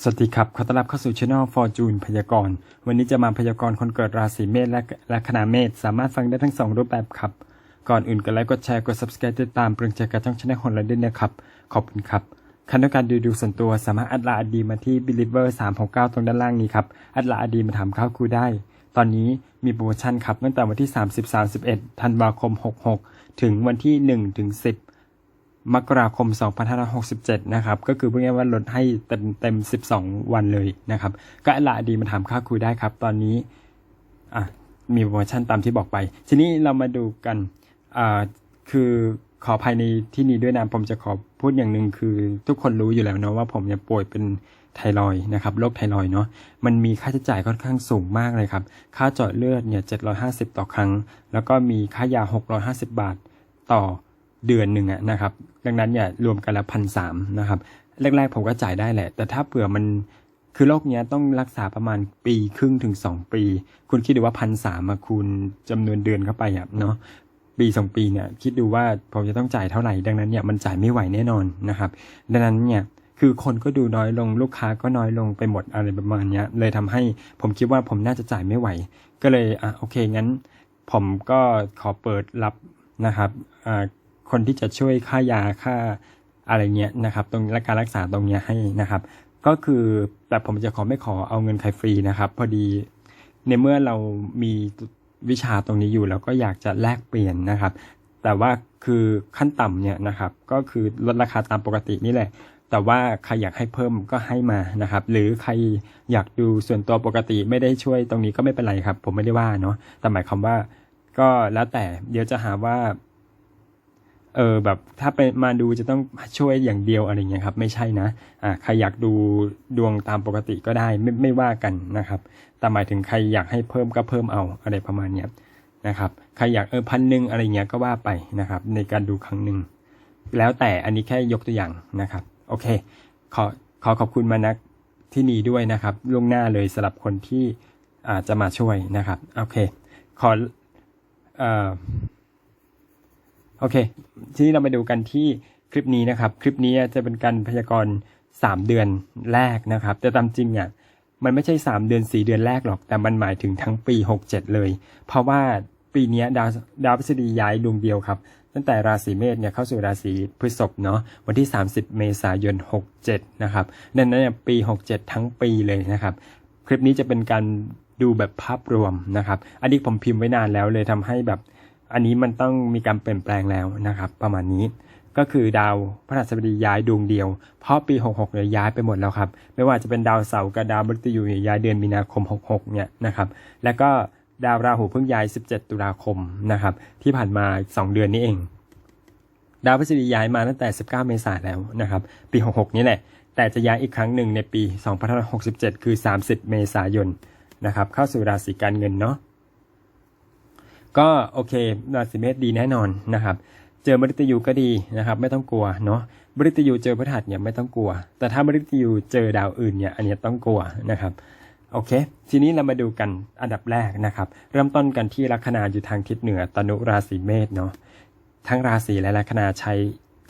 สวัสดีครับ ขอต้อนรับเข้าสู่ช่อง Fortune พยากรณ์ วันนี้จะมาพยากรณ์คนเกิดราศีเมษและและคณะเมษ สามารถฟังได้ทั้งสองรูปแบบครับ ก่อนอื่นกดไลค์ กดแชร์ กด subscribe ติดตามเปลืองใจกับช่องชาแนลของเราด้วยนะครับ ขอบคุณครับคันด้วยการดูดูส่วนตัวสามารถอัดลาอดีมาที่ believer 369 ตรงด้านล่างนี้ครับ อัดลาอดีมาถามข้าวครูได้ ตอนนี้มีโปรโมชั่นครับตั้งแต่วันที่ 30-31 ธันวาคม 66 ถึงวันที่ 1 ถึง 10 มกราคม 2567 นะครับ ก็คือพูดง่ายว่าลดให้เต็มเต็ม 12 วันเลยนะครับ ก็อันละดีมาถามค่าคุยได้ครับ ตอนนี้อะมีโปรโมชั่นตามที่บอกไป ทีนี้เรามาดูกันอ่าคือขอภายในที่นี้ด้วยนะผมจะขอพูดอย่างหนึ่งคือทุกคนรู้อยู่แล้วเนาะว่าผมเนี่ยป่วยเป็นไทรอยนะครับโรคไทรอยเนาะมันมีค่าใช้จ่ายค่อนข้างสูงมากเลยครับ ค่าเจาะเลือดเนี่ย750 ต่อครั้ง แล้วก็มีค่ายา 650 บาทต่อ เดือนหนึ่งอะนะครับ ดังนั้นเนี่ยรวมกันล้วพันสามนะครับ แรก ๆ ผมก็จ่ายได้แหละ แต่ถ้าเผื่อมันคือโรคเนี้ยต้องรักษาประมาณปีครึ่งถึงสองปี คุณคิดดูว่าพันสามมาคูณจำนวนเดือนเข้าไปอะเนาะปีสองปีเนี่ยคิดดูว่าผมจะต้องจ่ายเท่าไหร่ ดังนั้นเนี่ยมันจ่ายไม่ไหวแน่นอนนะครับ ดังนั้นเนี่ยคือคนก็ดูน้อยลงลูกค้าก็น้อยลงไปหมดอะไรประมาณเนี้ยเลยทำให้ผมคิดว่าผมน่าจะจ่ายไม่ไหว ก็เลยอะโอเคงั้น ผมก็ขอเปิดรับนะครับอ่า คนที่จะช่วยค่ายาค่าอะไรเงี้ยนะครับ ตรงและการรักษาตรงเนี้ยให้นะครับ ก็คือแต่ผมจะขอไม่ขอเอาเงินใครฟรีนะครับ พอดีในเมื่อเรามีวิชาตรงนี้อยู่แล้วก็อยากจะแลกเปลี่ยนนะครับ แต่ว่าคือขั้นต่ำเนี่ยนะครับ ก็คือลดราคาตามปกตินี่แหละ แต่ว่าใครอยากให้เพิ่มก็ให้มานะครับ หรือใครอยากดูส่วนตัวปกติไม่ได้ช่วยตรงนี้ก็ไม่เป็นไรครับ ผมไม่ได้ว่าเนาะแต่หมายความว่า ก็แล้วแต่เดี๋ยวจะหาว่า เออแบบถ้าไปมาดูจะต้องช่วยอย่างเดียวอะไรเงี้ยครับ ไม่ใช่นะอ่าใครอยากดูดวงตามปกติก็ได้ไม่ไม่ว่ากันนะครับ แต่หมายถึงใครอยากให้เพิ่มก็เพิ่มเอาอะไรประมาณเนี้ยนะครับใครอยากเออพันหนึ่งอะไรเงี้ยก็ว่าไปนะครับ ในการดูครั้งหนึ่งแล้วแต่อันนี้แค่ยกตัวอย่างนะครับ โอเค ขอขอขอบคุณมานักที่นี่ด้วยนะครับล่วงหน้าเลยสำหรับคนที่อาจจะมาช่วยนะครับ โอเค ขอเอ่อ โอเค ทีนี้เรามาดูกันที่คลิปนี้นะครับ คลิปนี้จะเป็นการพยากรณ์3เดือนแรกนะครับ แต่ตามจริงอะมันไม่ใช่3เดือน4เดือนแรกหรอก แต่มันหมายถึงทั้งปี67เลย เพราะว่าปีนี้ดาวดาวพฤษฎีย้ายดวงเดียวครับ ตั้งแต่ราศีเมษเนี่ยเข้าสู่ราศีพฤษภเนาะวันที่ 30 เมษายน 67 นะครับดังนั้นเนี่ยปี 67 ทั้งปีเลยนะครับ คลิปนี้จะเป็นการดูแบบภาพรวมนะครับ อันนี้ผมพิมพ์ไว้นานแล้วเลยทำให้แบบ อันนี้มันต้องมีการเปลี่ยนแปลงแล้วนะครับ ประมาณนี้ก็คือดาวพฤหัสบดีย้ายดวงเดียว เพราะปี 66เนี่ยย้ายไปหมดแล้วครับ ไม่ว่าจะเป็นดาวเสาร์กับดาวมฤตยูเนี่ยย้ายเดือนมีนาคม 66เนี่ยนะครับ แล้วก็ดาวราหูเพิ่งย้าย 17 ตุลาคมนะครับที่ผ่านมา2เดือนนี้เอง ดาวพฤษฎีย้ายมาตั้งแต่ 19 เมษายนแล้วนะครับปี 66 นี่แหละ แต่จะย้ายอีกครั้งหนึ่งในปี 2567 คือ 30 เมษายนนะครับเข้าสู่ราศีการเงินเนาะ ก็โอเคราศีเมษดีแน่นอนนะครับ เจอมฤตยูก็ดีนะครับ ไม่ต้องกลัวเนาะมฤตยูเจอพฤหัสเนี่ยไม่ต้องกลัว แต่ถ้ามฤตยูเจอดาวอื่นเนี่ยอันนี้ต้องกลัวนะครับโอเค ทีนี้เรามาดูกันอันดับแรกนะครับ เริ่มต้นกันที่ลัคนาอยู่ทางทิศเหนือตนุราศีเมษเนาะทั้งราศีและลัคนาใช้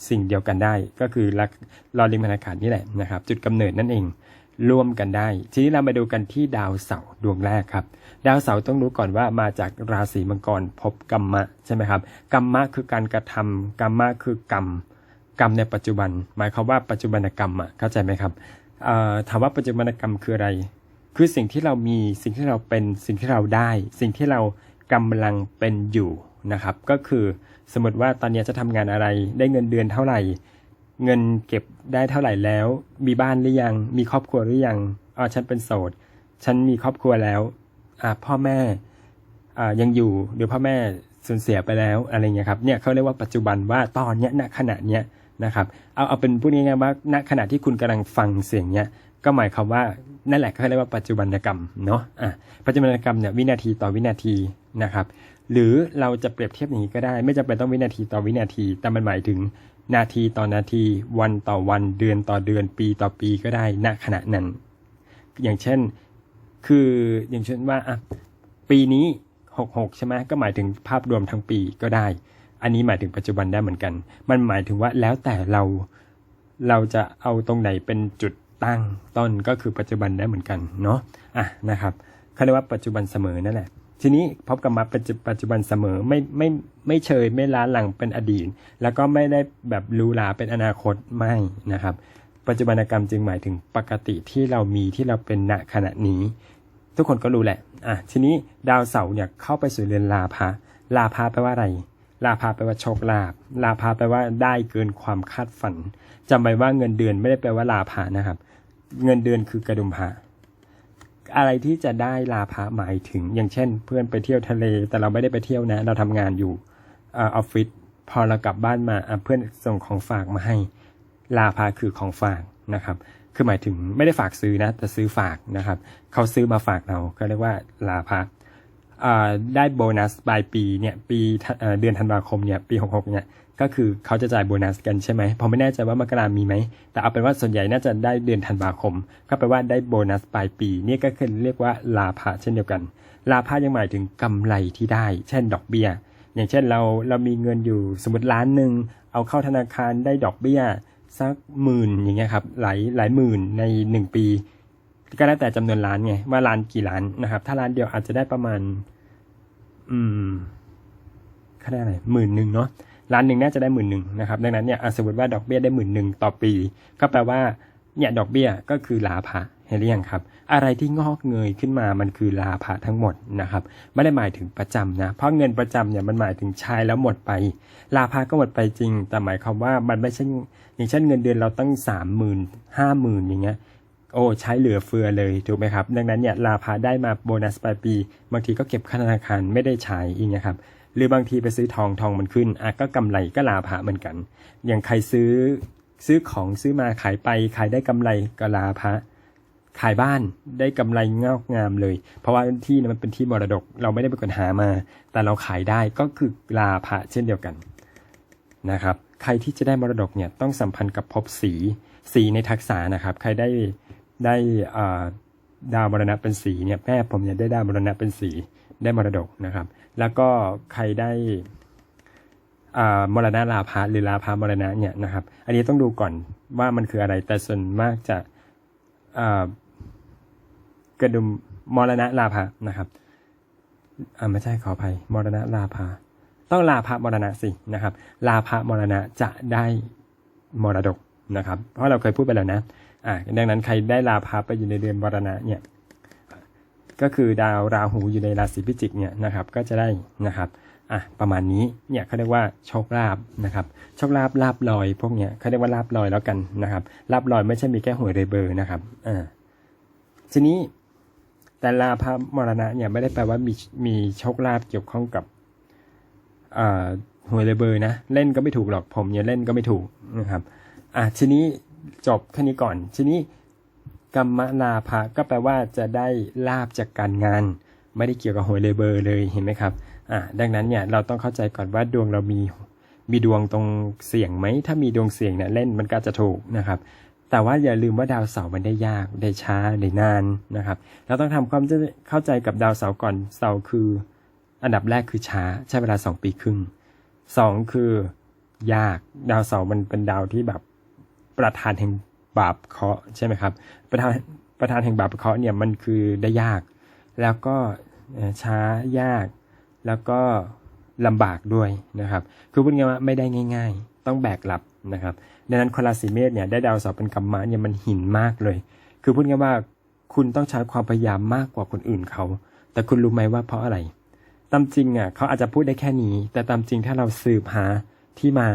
สิ่งเดียวกันได้ ก็คือลักลอลิงพนากาศนี่แหละนะครับ จุดกำเนิดนั่นเอง ร่วมกันได้ ทีนี้เรามาดูกันที่ดาวเสาร์ดวงแรกครับ ดาวเสาร์ต้องรู้ก่อนว่ามาจากราศีมังกรพบกรรมะใช่ไหมครับกรรมะคือการกระทำกรรมะคือกรรม กรรมในปัจจุบัน หมายความว่าปัจจุบันกรรมอะเข้าใจไหมครับถามว่าปัจจุบันกรรมคืออะไร คือสิ่งที่เรามีสิ่งที่เราเป็นสิ่งที่เราได้ สิ่งที่เรากำลังเป็นอยู่นะครับ ก็คือสมมติว่าตอนนี้จะทำงานอะไรได้เงินเดือนเท่าไหร่ เงินเก็บได้เท่าไหร่แล้ว มีบ้านหรือยัง มีครอบครัวหรือยังอ๋อฉันเป็นโสด ฉันมีครอบครัวแล้ว อ่า พ่อแม่ อ่า ยังอยู่หรือพ่อแม่สูญเสียไปแล้วอะไรเงี้ยครับ เนี่ยเขาเรียกว่าปัจจุบันว่าตอนเนี้ยณขณะเนี้ยนะครับ เอาเอาเป็นพูดง่ายๆว่าณขณะที่คุณกำลังฟังเสียงเนี้ย ก็หมายความว่านั่นแหละเขาเรียกว่าปัจจุบันกรรมเนาะ อะ ปัจจุบันกรรมเนี่ยวินาทีต่อวินาทีนะครับ หรือเราจะเปรียบเทียบอย่างนี้ก็ได้ ไม่จำเป็นต้องวินาทีต่อวินาที แต่มันหมายถึง นาทีต่อนาที วันต่อวันเดือนต่อเดือนปีต่อปีก็ได้ณขณะนั้น อย่างเช่นคืออย่างเช่นว่าอะปีนี้หกหกใช่ไหมก็หมายถึงภาพรวมทั้งปีก็ได้ อันนี้หมายถึงปัจจุบันได้เหมือนกัน มันหมายถึงว่าแล้วแต่เราเราจะเอาตรงไหนเป็นจุดตั้งต้นก็คือปัจจุบันได้เหมือนกันเนาะอะนะครับเขาเรียกว่าปัจจุบันเสมอนั่นแหละ ทีนี้พบกับมาปัจจุบันเสมอไม่ไม่ไม่เชยไม่ล้าหลังเป็นอดีต แล้วก็ไม่ได้แบบหรูหราเป็นอนาคตไม่นะครับ ปัจจุบันกรรมจึงหมายถึงปกติที่เรามีที่เราเป็นณขณะนี้ ทุกคนก็รู้แหละอะทีนี้ดาวเสาร์เนี่ยเข้าไปสู่เรือนลาภะลาภะแปลว่าอะไร ลาภะแปลว่าโชคลาภลาภะแปลว่าได้เกินความคาดฝันจำไว้ว่าเงินเดือนไม่ได้แปลว่าลาภะนะครับ เงินเดือนคือกระดุมพระ อะไรที่จะได้ลาภะหมายถึง อย่างเช่น เพื่อนไปเที่ยวทะเล แต่เราไม่ได้ไปเที่ยวนะ เราทำงานอยู่ออฟฟิศพอเรากลับบ้านมาเพื่อนส่งของฝากมาให้ลาภะคือของฝากนะครับ คือหมายถึงไม่ได้ฝากซื้อนะ แต่ซื้อฝากนะครับ เขาซื้อมาฝากเราก็เรียกว่าลาภะอ่าได้โบนัสปลายปีเนี่ยปีเดือนธันวาคมเนี่ยปี66เนี่ย ก็คือเขาจะจ่ายโบนัสกันใช่ไหมผมไม่แน่ใจว่ามกรามีไหม แต่เอาเป็นว่าส่วนใหญ่น่าจะได้เดือนธันวาคม ก็แปลว่าได้โบนัสปลายปีนี่ก็คือเรียกว่าลาภะเช่นเดียวกัน ลาภะยังหมายถึงกำไรที่ได้ เช่นดอกเบี้ย อย่างเช่นเราเรามีเงินอยู่สมมติล้านหนึ่งเอาเข้าธนาคารได้ดอกเบี้ยสักหมื่นอย่างเงี้ยครับหลายหลายหมื่นในหนึ่งปี ก็แล้วแต่จำนวนล้านไงว่าล้านกี่ล้านนะครับ ถ้าล้านเดียวอาจจะได้ประมาณ อืมค่าได้อะไรหมื่นหนึ่งเนาะ ล้านหนึ่งน่าจะได้หมื่นหนึ่งนะครับดังนั้นเนี่ยสมมติว่าดอกเบี้ยได้หมื่นหนึ่งต่อปี ก็แปลว่าเนี่ยดอกเบี้ยก็คือลาภะเห็นหรือยังครับ อะไรที่งอกเงยขึ้นมามันคือลาภะทั้งหมดนะครับไม่ได้หมายถึงประจำนะเพราะเงินประจำเนี่ยมันหมายถึงใช้แล้วหมดไป ลาภะก็หมดไปจริง แต่หมายความว่ามันไม่ใช่อย่างเช่นเงินเดือนเราตั้งสามหมื่นห้าหมื่นอย่างเงี้ยโอ้ใช้เหลือเฟือเลยถูกไหมครับ ดังนั้นเนี่ยลาภาได้มาโบนัสปลายปี บางทีก็เก็บค่าธนาคารไม่ได้ใช้อีกนะครับ หรือบางทีไปซื้อทองทองมันขึ้นอะก็กำไรก็ลาภะเหมือนกัน อย่างใครซื้อซื้อของซื้อมาขายไป ขายได้กำไรก็ลาภะขายบ้านได้กำไรงอกงามเลย เพราะว่าที่นั้นมันเป็นที่มรดก เราไม่ได้เป็นคนหามา แต่เราขายได้ก็คือลาภะเช่นเดียวกันนะครับ ใครที่จะได้มรดกเนี่ยต้องสัมพันธ์กับภพสีสีในทักษะนะครับ ใครได้ได้อ่าดาวมรณะเป็นสีเนี่ยแม่ผมเนี่ยได้ดาวมรณะเป็นสีได้มรดกนะครับ แล้วก็ใครได้มรณะลาภะหรือลาภามรณะเนี่ยนะครับ อันนี้ต้องดูก่อนว่ามันคืออะไร แต่ส่วนมากจะกระดุมมรณะลาภะนะครับอ่าไม่ใช่ขออภัยมรณะลาภะต้องลาภมรณะสินะครับ ลาภมรณะจะได้มรดกนะครับ เพราะเราเคยพูดไปแล้วนะอ่าดังนั้นใครได้ลาภะไปอยู่ในเดือนมรณะเนี่ย ก็คือดาวราหูอยู่ในราศีพิจิกเนี่ยนะครับก็จะได้นะครับอะประมาณนี้เนี่ยเขาเรียกว่าโชคลาภนะครับโชคลาภลาบลอยพวกเนี้ยเขาเรียกว่าลาบลอยแล้วกันนะครับลาบลอยไม่ใช่มีแค่หวยเรเบอร์นะครับอ่าทีนี้แต่ลาภมรณะเนี่ยไม่ได้แปลว่ามีมีโชคลาภเกี่ยวข้องกับอ่าหวยเลยเบอร์นะเล่นก็ไม่ถูกหรอกผมเนี่ยเล่นก็ไม่ถูกนะครับอะทีนี้จบแค่นี้ก่อนทีนี้ กรรมลาภะก็แปลว่าจะได้ลาบจากการงาน ไม่ได้เกี่ยวกับหวยเลยเบอร์เลยเห็นไหมครับอะดังนั้นเนี่ยเราต้องเข้าใจก่อนว่าดวงเรามีมีดวงตรงเสี่ยงไหมถ้ามีดวงเสี่ยงเนี่ยเล่นมันก็จะถูกนะครับ แต่ว่าอย่าลืมว่าดาวเสาร์มันได้ยากได้ช้าได้นานนะครับ เราต้องทำความเข้าใจกับดาวเสาร์ก่อนเสาร์คือ อันดับแรกคือช้าใช้เวลาสองปีครึ่งสองคือยากดาวเสาร์มันเป็นดาวที่แบบประธานแห่ง บาปเคราะห์ใช่ไหมครับ ประธานประธานแห่งบาปเคราะห์เนี่ยมันคือได้ยาก แล้วก็ช้ายากแล้วก็ลำบากด้วยนะครับ คือพูดง่ายว่าไม่ได้ง่าย ๆ ต้องแบกรับนะครับดังนั้นคนราศีเมษเนี่ยได้ดาวเสาร์เป็นกรรมะเนี่ยมันหินมากเลย คือพูดง่ายว่าคุณต้องใช้ความพยายามมากกว่าคนอื่นเขา แต่คุณรู้ไหมว่าเพราะอะไร ตามจริงอะเขาอาจจะพูดได้แค่นี้ แต่ตามจริงถ้าเราสืบหาที่มา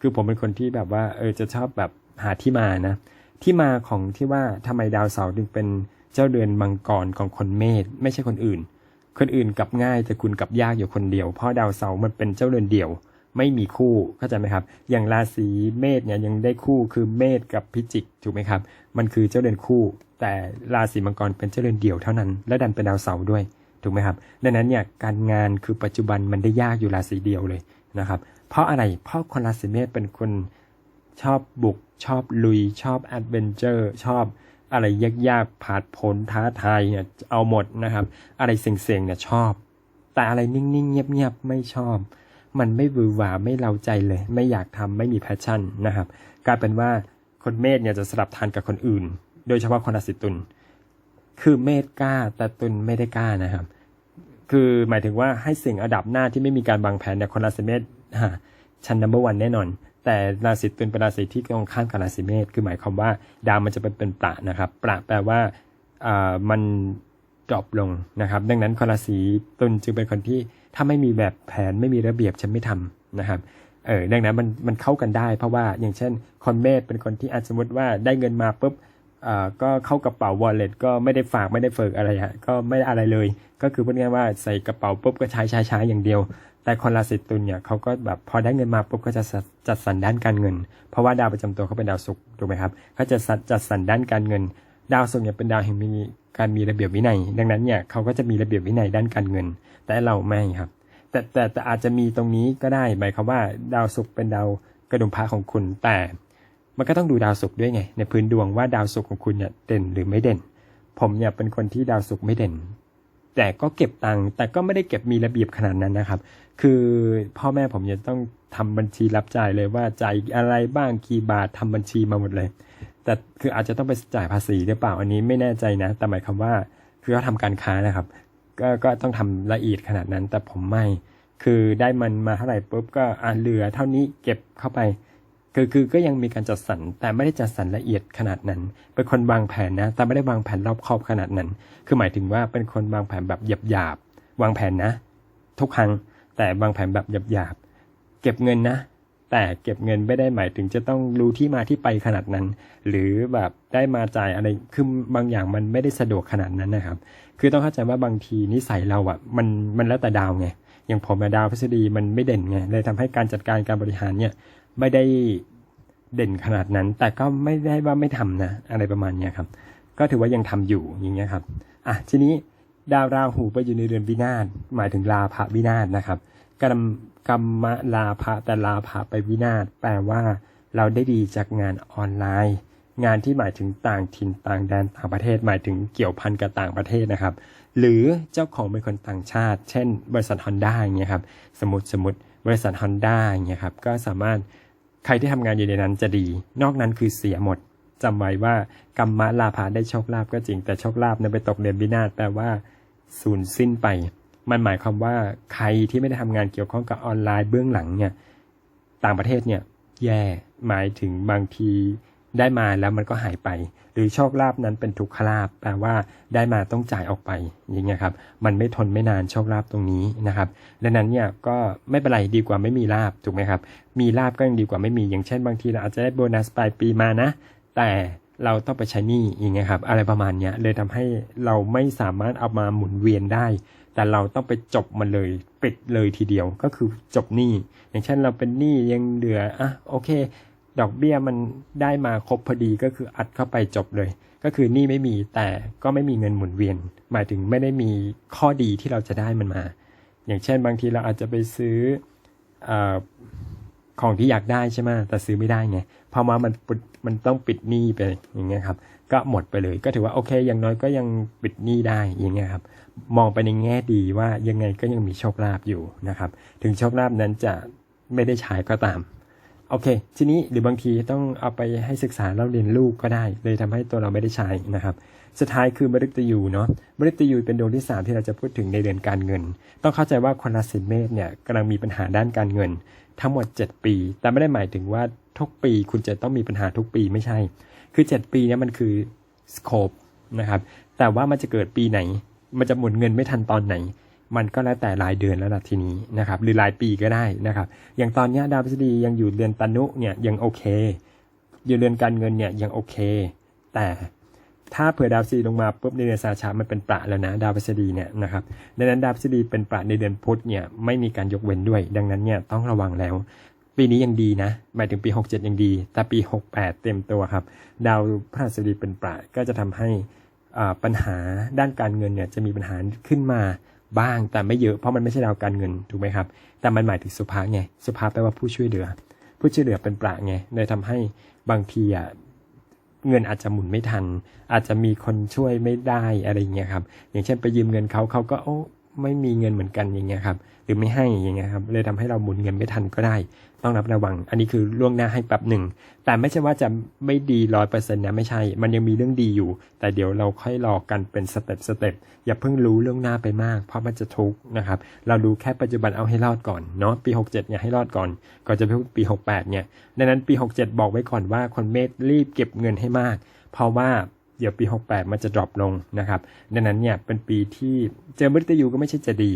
คือผมเป็นคนที่แบบว่าเออจะชอบแบบ หาที่มานะ ที่มาของที่ว่าทำไมดาวเสาร์ถึงเป็นเจ้าเดือนมังกรของคนเมษไม่ใช่คนอื่น คนอื่นกลับง่ายแต่คุณกลับยากอยู่คนเดียว เพราะดาวเสาร์มันเป็นเจ้าเดือนเดี่ยว ไม่มีคู่เข้าใจไหมครับ อย่างราศีเมษเนี่ยยังได้คู่คือเมษกับพิจิกถูกไหมครับ มันคือเจ้าเดือนคู่ แต่ราศีมังกรเป็นเจ้าเดือนเดี่ยวเท่านั้น และดันเป็นดาวเสาร์ด้วยถูกไหมครับ ดังนั้นเนี่ยการงานคือปัจจุบันมันได้ยากอยู่ราศีเดียวเลยนะครับ เพราะอะไร เพราะคนราศีเมษเป็นคน ชอบบุก ชอบลุย ชอบแอดเวนเจอร์ ชอบอะไรยากๆผาดผลท้าทายเนี่ยเอาหมดนะครับ อะไรเสี่ยงๆเนี่ยชอบ แต่อะไรนิ่งๆเงียบๆไม่ชอบ มันไม่บือหวาไม่เล้าใจเลย ไม่อยากทำไม่มีแพชชั่นนะครับกลายเป็นว่าคนเมษเนี่ยจะสลับทานกับคนอื่น โดยเฉพาะคนราศีตุลคือเมษกล้าแต่ตุลไม่ได้กล้านะครับ คือหมายถึงว่าให้สิ่งอันดับหน้าที่ไม่มีการวางแผนเนี่ยคนราศีเมษฮะชั้นนัมเบอร์วันแน่นอน แต่ราศีตุลเป็นราศีที่ตรงข้ามกับราศีเมษคือหมายความว่า ดาวมันจะเป็นเป็นประนะครับ ประแปลว่าอ่ามันดรอปลงนะครับ ดังนั้นคนราศีตุลจึงเป็นคนที่ถ้าไม่มีแบบแผนไม่มีระเบียบฉันไม่ทำนะครับเออดังนั้นมันมันเข้ากันได้ เพราะว่าอย่างเช่นคนเมษเป็นคนที่อาจสมมติว่าได้เงินมาปุ๊บอ่าก็เข้ากระเป๋าวอลเล็ตก็ไม่ได้ฝากไม่ได้เฟิกอะไรฮะก็ไม่ได้อะไรเลย ก็คือพูดง่ายว่าใส่กระเป๋าปุ๊บก็ใช้ใช้ใช้อย่างเดียว แต่คนราศีตุลเนี่ยเขาก็แบบพอได้เงินมาปุ๊บก็จะจัดสรรด้านการเงิน เพราะว่าดาวประจำตัวเขาเป็นดาวศุกร์ถูกไหมครับเขาจะจัดจัดสรรด้านการเงิน ดาวศุกร์เนี่ยเป็นดาวแห่งมีการมีระเบียบวินัย ดังนั้นเนี่ยเขาก็จะมีระเบียบวินัยด้านการเงิน แต่เราไม่ครับ แต่แต่แต่อาจจะมีตรงนี้ก็ได้หมายความว่าดาวศุกร์เป็นดาวกระดุมพระของคุณแต่มันก็ต้องดูดาวศุกร์ด้วยไง ในพื้นดวงว่าดาวศุกร์ของคุณเนี่ยเด่นหรือไม่เด่น ผมเนี่ยเป็นคนที่ดาวศุกร์ไม่เด่น แต่ก็เก็บตังค์แต่ก็ไม่ได้เก็บมีระเบียบขนาดนั้นนะครับ คือพ่อแม่ผมเนี่ยต้องทำบัญชีรับจ่ายเลยว่าจ่ายอะไรบ้างกี่บาททำบัญชีมาหมดเลย แต่คืออาจจะต้องไปจ่ายภาษีหรือเปล่าอันนี้ไม่แน่ใจนะ แต่หมายความว่าคือเขาทำการค้านะครับ ก็ก็ต้องทำละเอียดขนาดนั้น แต่ผมไม่ คือได้มันมาเท่าไหร่ปุ๊บก็อ่าเหลือเท่านี้เก็บเข้าไป คือคือก็ยังมีการจัดสรรแต่ไม่ได้จัดสรรละเอียดขนาดนั้น เป็นคนวางแผนนะ แต่ไม่ได้วางแผนรอบคอบขนาดนั้น คือหมายถึงว่าเป็นคนวางแผนแบบหยาบๆวางแผนนะ ทุกครั้งแต่วางแผนแบบหยาบๆเก็บเงินนะ แต่เก็บเงินไม่ได้หมายถึงจะต้องรู้ที่มาที่ไปขนาดนั้น หรือแบบได้มาจ่ายอะไรคือบางอย่างมันไม่ได้สะดวกขนาดนั้นนะครับ คือต้องเข้าใจว่าบางทีนิสัยเราอะมันมันแล้วแต่ดาวไงอย่างผมอะดาวพฤษฎีมันไม่เด่นไงเลยทำให้การจัดการการบริหารเนี่ย ไม่ได้เด่นขนาดนั้น แต่ก็ไม่ได้ว่าไม่ทำนะ อะไรประมาณเนี้ยครับ ก็ถือว่ายังทำอยู่อย่างเงี้ยครับอะทีนี้ดาวราหูไปอยู่ในเรือนวินาศหมายถึงลาภวินาศนะครับกรรมกรรมลาภแต่ลาภไปวินาศแปลว่าเราได้ดีจากงานออนไลน์ งานที่หมายถึงต่างถิ่นต่างแดนต่างประเทศ หมายถึงเกี่ยวพันกับต่างประเทศนะครับ หรือเจ้าของเป็นคนต่างชาติ เช่น บริษัทฮอนด้าอย่างเงี้ยครับสมมติสมมติบริษัทฮอนด้าอย่างเงี้ยครับก็สามารถ ใครที่ทำงานอยู่ในนั้นจะดี นอกนั้นคือเสียหมดจำไว้ว่ากรรมะลาภาได้โชคลาภก็จริง แต่โชคลาภนั้นไปตกเดือนวินาศแปลว่าสูญสิ้นไป มันหมายความว่าใครที่ไม่ได้ทำงานเกี่ยวข้องกับออนไลน์เบื้องหลังเนี่ย ต่างประเทศเนี่ย แย่ หมายถึงบางที ได้มาแล้วมันก็หายไป หรือโชคลาภนั้นเป็นทุกขลาภแปลว่าได้มาต้องจ่ายออกไปอย่างเงี้ยครับมันไม่ทนไม่นานโชคลาภตรงนี้นะครับดังนั้นเนี่ยก็ไม่เป็นไรดีกว่าไม่มีลาบถูกไหมครับมีลาบก็ยังดีกว่าไม่มีอย่างเช่นบางทีเราอาจจะได้โบนัสปลายปีมานะ แต่เราต้องไปใช้หนี้อย่างเงี้ยครับอะไรประมาณเนี้ยเลยทำให้เราไม่สามารถเอามาหมุนเวียนได้ แต่เราต้องไปจบมันเลยปิดเลยทีเดียวก็คือจบหนี้อย่างเช่นเราเป็นหนี้ยังเหลืออะโอเค ดอกเบี้ยมันได้มาครบพอดีก็คืออัดเข้าไปจบเลย ก็คือหนี้ไม่มีแต่ก็ไม่มีเงินหมุนเวียน หมายถึงไม่ได้มีข้อดีที่เราจะได้มันมา อย่างเช่นบางทีเราอาจจะไปซื้ออของที่อยากได้ใช่ไหมแต่ซื้อไม่ได้ไงพราะว่ามันมันต้องปิดหนี้ไปอย่างเงี้ยครับ ก็หมดไปเลยก็ถือว่าโอเค อย่างน้อยก็ยังปิดหนี้ได้อย่างเงี้ยครับ มองไปในแง่ดีว่ายังไงก็ยังมีโชคลาภอยู่นะครับ ถึงโชคลาภนั้นจะไม่ได้ใช้ก็ตาม โอเค ทีนี้หรือบางทีต้องเอาไปให้ศึกษาแล้วเรียนลูกก็ได้ เลยทำให้ตัวเราไม่ได้ใช้นะครับ สุดท้ายคือมฤตยูเนาะมฤตยูเป็นดวงที่3ที่เราจะพูดถึงในเดือนการเงิน ต้องเข้าใจว่าคนราศีเมษเนี่ยกำลังมีปัญหาด้านการเงิน ทั้งหมด 7 ปี แต่ไม่ได้หมายถึงว่าทุกปีคุณจะต้องมีปัญหาทุกปีไม่ใช่ คือ 7 ปีเนี่ยมันคือสโคปนะครับแต่ว่ามันจะเกิดปีไหน มันจะหมุนเงินไม่ทันตอนไหน มันก็แล้วแต่รายเดือนแล้วล่ะทีนี้นะครับหรือรายปีก็ได้นะครับ อย่างตอนนี้ดาวพฤษฎียังอยู่เดือนตนุเนี่ยยังโอเค อยู่เดือนการเงินเนี่ยยังโอเค แต่ถ้าเผื่อดาวพฤษฎีลงมาปุ๊บในเดือนสาชามันเป็นประแล้วนะดาวพฤษฎีเนี่ยนะครับดังนั้นดาวพฤษฎีเป็นประในเดือนพุธเนี่ยไม่มีการยกเว้นด้วย ดังนั้นเนี่ยต้องระวังแล้ว ปีนี้ยังดีนะหมายถึงปี 67 ยังดี แต่ปี 68 เต็มตัวครับดาวพฤหัสบดีเป็นประก็จะทำให้อ่าปัญหาด้านการเงินเนี่ยจะมีปัญหาขึ้นมา บ้างแต่ไม่เยอะเพราะมันไม่ใช่ดาวการเงินถูกไหมครับ แต่มันหมายถึงสุภาไงสุภาแปลว่าผู้ช่วยเหลือ ผู้ช่วยเหลือเป็นประไงเลยทำให้บางทีอะเงินอาจจะหมุนไม่ทัน อาจจะมีคนช่วยไม่ได้อะไรเงี้ยครับ อย่างเช่นไปยืมเงินเขาเขาก็โอ้ไม่มีเงินเหมือนกันอย่างเงี้ยครับ หรือไม่ให้อย่างเงี้ยครับเลยทำให้เราหมุนเงินไม่ทันก็ได้ ต้องรับระวัง อันนี้คือล่วงหน้าให้แป๊บหนึ่ง แต่ไม่ใช่ว่าจะไม่ดีร้อยเปอร์เซ็นต์นะไม่ใช่ มันยังมีเรื่องดีอยู่ แต่เดี๋ยวเราค่อยรอกันเป็นสเต็ปสเต็ปอย่าเพิ่งรู้เรื่องหน้าไปมาก เพราะมันจะทุกข์นะครับ เราดูแค่ปัจจุบันเอาให้รอดก่อนเนาะปี 67เนี่ยให้รอดก่อน ก่อนจะไปพูดปี 68เนี่ยดังนั้นปี 67 บอกไว้ก่อนว่าคนเมษรีบเก็บเงินให้มาก เพราะว่าเดี๋ยวปี 68 มันจะดรอปลงนะครับ ดังนั้นเนี่ยเป็นปีที่เจอมฤตยูก็ไม่ใช่จะดี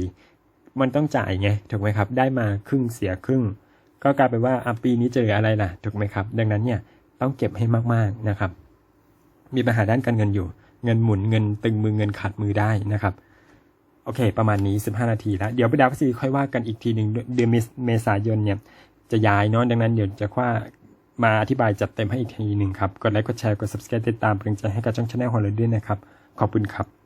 มันต้องจ่ายไงถูกไหมครับ ได้มาครึ่งเสียครึ่ง ก็กลายเป็นว่าอะปีนี้เหลืออะไรล่ะถูกไหมครับ ดังนั้นเนี่ยต้องเก็บให้มากๆนะครับ มีปัญหาด้านการเงินอยู่ เงินหมุนเงินตึงมือเงินขาดมือได้นะครับโอเค ประมาณนี้ 15 นาทีแล้ว เดี๋ยวไปดาวพฤศจิค่อยว่ากันอีกทีหนึ่งเดือนเมษายนเนี่ยจะย้ายเนาะดังนั้นเดี๋ยวจะว่ามาอธิบายจัดเต็มให้อีกทีหนึ่งครับ กดไลค์กดแชร์กด subscribe ติดตามเป็นกำลังใจให้กับช่องชาแนลของเราด้วยนะครับ ขอบคุณครับ